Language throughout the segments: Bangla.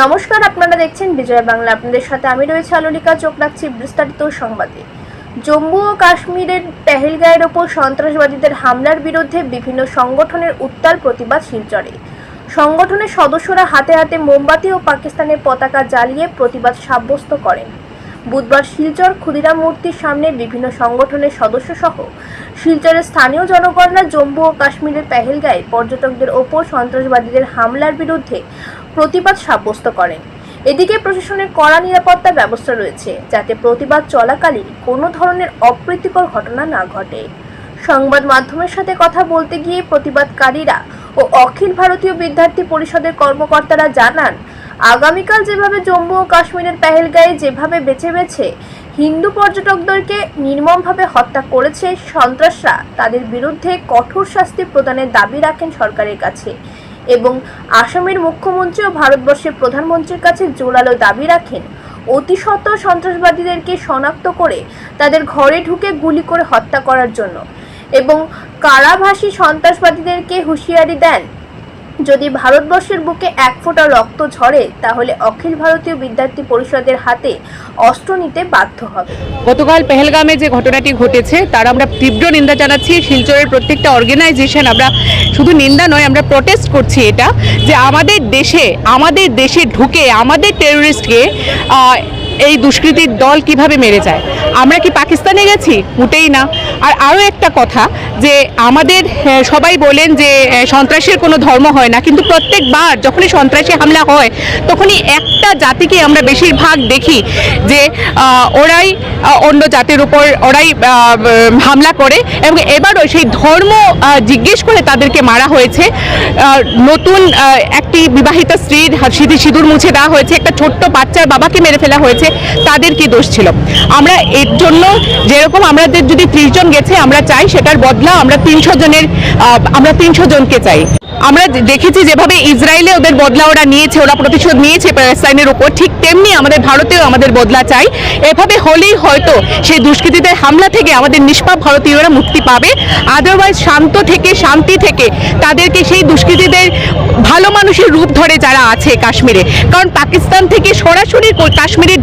নমস্কার, আপনারা দেখছেন বিজয় বাংলা। আপনাদের সাথে আমি রয়েছে আলোলিকা, চোখ রাখছি বিস্তারিত সংবাদে। জম্মু ও কাশ্মীরের পেহেলগাঁয়ের ওপর সন্ত্রাসবাদীদের হামলার বিরুদ্ধে বিভিন্ন সংগঠনের উত্তাল প্রতিবাদ শিলচরে। সংগঠনের সদস্যরা হাতে হাতে মোমবাতি ও পাকিস্তানের পতাকা জ্বালিয়ে প্রতিবাদ সাব্যস্ত করেন। বুধবার শিলচর ক্ষুদিরাম মূর্তির সামনে বিভিন্ন সংগঠনের সদস্য সহ শিলচরের স্থানীয় জনগণরা জম্মু ও কাশ্মীরের পেহেলগাঁয়ে পর্যটকদের ওপর সন্ত্রাসবাদীদের হামলার বিরুদ্ধে প্রতিবাদ সাব্যস্ত করেন। এদিকে প্রশাসনের কড়া নিরাপত্তা ব্যবস্থা রয়েছে, যাতে প্রতিবাদ চলাকালীন কোনো ধরনের অপ্রীতিকর ঘটনা না ঘটে। সংবাদ মাধ্যমের সাথে কথা বলতে গিয়ে প্রতিবাদকারীরা ও অখিল ভারতীয় বিদ্যার্থী পরিষদের কর্মকর্তারা জানান, আগামীকাল যেভাবে জম্মু ও কাশ্মীরের পেহেলগাঁয়ে যেভাবে বেছে বেছে হিন্দু পর্যটকদেরকে নির্মমভাবে হত্যা করেছে সন্ত্রাসরা, তাদের বিরুদ্ধে কঠোর শাস্তি প্রদানের দাবি রাখেন সরকারের কাছে। এবং আসামের মুখ্যমন্ত্রী ও ভারতবর্ষের প্রধানমন্ত্রীর কাছে জোরালো দাবি রাখেন। অতিশত সন্ত্রাসবাদীদেরকে শনাক্ত করে তাদের ঘরে ঢুকে গুলি করে হত্যা করার জন্য। এবং কারাভাসী সন্ত্রাসবাদীদেরকে হুঁশিয়ারি দেন যদি ভারতবর্ষের বুকে এক ফোঁটা রক্ত ঝরে, তাহলে অখিল ভারতীয় বিদ্যার্থী পরিষদের হাতে অস্ত্র নিতে বাধ্য হবে। গতকাল পেহেলগামে যে ঘটনাটি ঘটেছে, তার আমরা তীব্র নিন্দা জানাচ্ছি। শিলচরের প্রত্যেকটা অর্গানাইজেশন আমরা শুধু নিন্দা নয়, আমরা প্রটেস্ট করছি এটা, যে আমাদের দেশে আমাদের দেশে ঢুকে, আমাদের টেররিস্টকে এই দুষ্কৃতির দল কীভাবে মেরে যায়। আমরা কি পাকিস্তানে গেছি? মোটেই না। আর আরও একটা কথা, যে আমাদের সবাই বলেন যে সন্ত্রাসের কোনো ধর্ম হয় না, কিন্তু প্রত্যেকবার যখনই সন্ত্রাসী হামলা হয়, তখনই একটা জাতিকে আমরা বেশিরভাগ দেখি যে ওরাই অন্য জাতির উপর ওরাই হামলা করে এবং এবারও সেই ধর্ম জিজ্ঞেস করে তাদেরকে মারা হয়েছে। নতুন একটি বিবাহিত স্ত্রীর সিঁদুর সিঁদুর মুছে দেওয়া হয়েছে, একটা ছোট্ট বাচ্চার বাবাকে মেরে ফেলা হয়েছে, তাদের কি দোষ ছিল? আমরা এর জন্য যেরকম আমাদের যদি ত্রিশ জন গেছে, আমরা চাই সেটার বদলা আমরা তিনশো জনের আমরা তিনশো জনকে চাই। আমরা দেখেছি যেভাবে ইসরায়েলে ওদের বদলা ওরা নিয়েছে, ওরা প্রতিশোধ নিয়েছে প্যালেস্তাইনের উপর, ঠিক তেমনি আমাদের ভারতেও আমাদের বদলা চাই। এভাবে হলেই হয়তো সেই দুষ্কৃতীদের হামলা থেকে আমাদের নিষ্পাপ ভারতীয়রা মুক্তি পাবে। আদারওয়াইজ শান্ত থেকে, শান্তি থেকে তাদেরকে সেই দুষ্কৃতীদের ভালো মানুষের রূপ ধরে যারা আছে কাশ্মীরে। কারণ পাকিস্তান থেকে সরাসরি কাশ্মীরে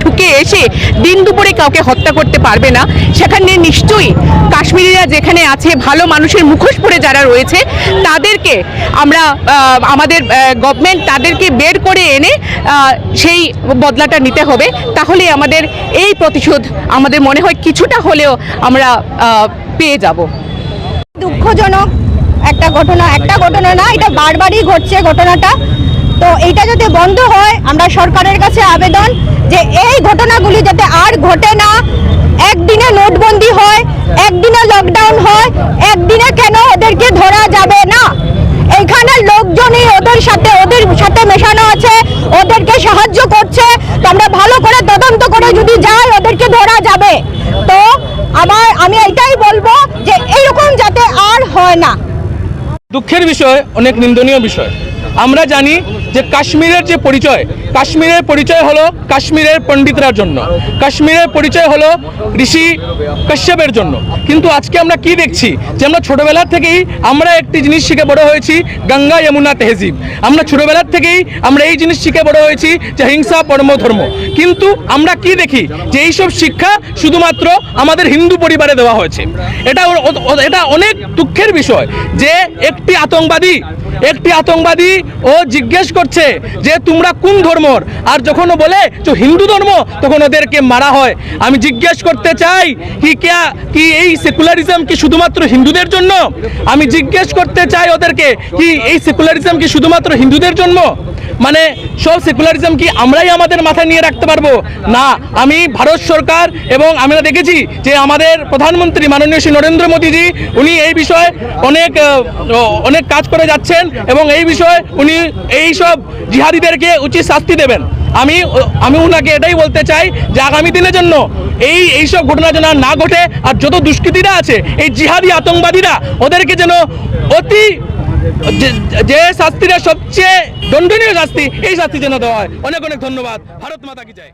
এসে দিন দুপুরে কাউকে হত্যা করতে পারবে না। সেখানে নিশ্চয়ই কাশ্মীরিরা যেখানে আছে ভালো মানুষের মুখোশ পরে যারা রয়েছে, তাদেরকে আমরা আমাদের গভর্নমেন্ট তাদেরকে বের করে এনে সেই বদলাটা নিতে হবে। তাহলে আমাদের এই প্রতিশোধ আমাদের মনে হয় কিছুটা হলেও আমরা পেয়ে যাব। দুঃখজনক একটা ঘটনা একটা ঘটনা না, এটা বারবারই ঘটছে ঘটনাটা। তো এইটা যাতে বন্ধ হয়, আমরা সরকারের কাছে আবেদন যে এই ঘটনাগুলি যাতে আর ঘটে না, একদিনে নোটবন্দি হয়, একদিনে লকডাউন হয়, একদিনে কেন ওদেরকে ধরা যাবে না? এইখানের লোকজনই ওদের সাথে ওদের সাথে মেশানো আছে, ওদেরকে সাহায্য করছে, তো আমরা ভালো করে তদন্ত করে যদি যাই, ওদেরকে ধরা যাবে। তো আমার, আমি এটাই বলব যে এইরকম যাতে আর হয় না। দুঃখের বিষয়, অনেক নিন্দনীয় বিষয়। আমরা জানি যে কাশ্মীরের যে পরিচয়, কাশ্মীরের পরিচয় হলো কাশ্মীরের পণ্ডিতরার জন্য। কাশ্মীরের পরিচয় হলো ঋষি কশ্যপের জন্য। কিন্তু আজকে আমরা কি দেখছি? যে আমরা ছোটবেলার থেকেই আমরা একটি জিনিস শিখে বড় হয়েছি, গঙ্গা যমুনা তেহজিব। আমরা ছোটবেলার থেকেই আমরা এই জিনিস শিখে বড় হয়েছি যে হিংসা পরম ধর্ম। কিন্তু আমরা কি দেখি? যে এইসব শিক্ষা শুধুমাত্র আমাদের হিন্দু পরিবারে দেওয়া হয়েছে। এটা এটা অনেক দুঃখের বিষয় যে একটি আতঙ্কবাদী একটি আতঙ্কবাদী ও জিজ্ঞেস করছে যে তোমরা কোন ধর্মর? আর যখন বলে যে হিন্দু ধর্ম? তখন ওদেরকে মারা হয়। আমি জিজ্ঞেস করতে চাই, কি ক্যা, কি এই সেকুলারিজম কি শুধুমাত্র হিন্দুদের জন্য? আমি জিজ্ঞেস করতে চাই ওদেরকে, কি এই সেকুলারিজম কি শুধুমাত্র হিন্দুদের জন্য? মানে সব সেকুলারিজম কি আমরাই আমাদের মাথায় নিয়ে রাখতে পারব? না, আমি ভারত সরকার এবং আমরা দেখেছি যে আমাদের প্রধানমন্ত্রী মাননীয় শ্রী নরেন্দ্র মোদীজি, উনি এই বিষয়ে অনেক অনেক কাজ করে যাচ্ছেন এবং এই বিষয়ে উনি এই সব জিহাদিদেরকে উচিত শাস্তি দেবেন। আমি আমি ওনাকে এটাই বলতে চাই যে আগামী দিনের জন্য এই এইসব ঘটনা যেন না ঘটে, আর যত দুষ্কৃতীরা আছে, এই জিহাদি আতঙ্কবাদীরা, ওদেরকে যেন অতি যে- শাস্তিটা সবচেয়ে দণ্ডনীয় শাস্তি, এই শাস্তি যেন দেওয়া হয়। অনেক অনেক ধন্যবাদ। ভারত মাতা কি চাই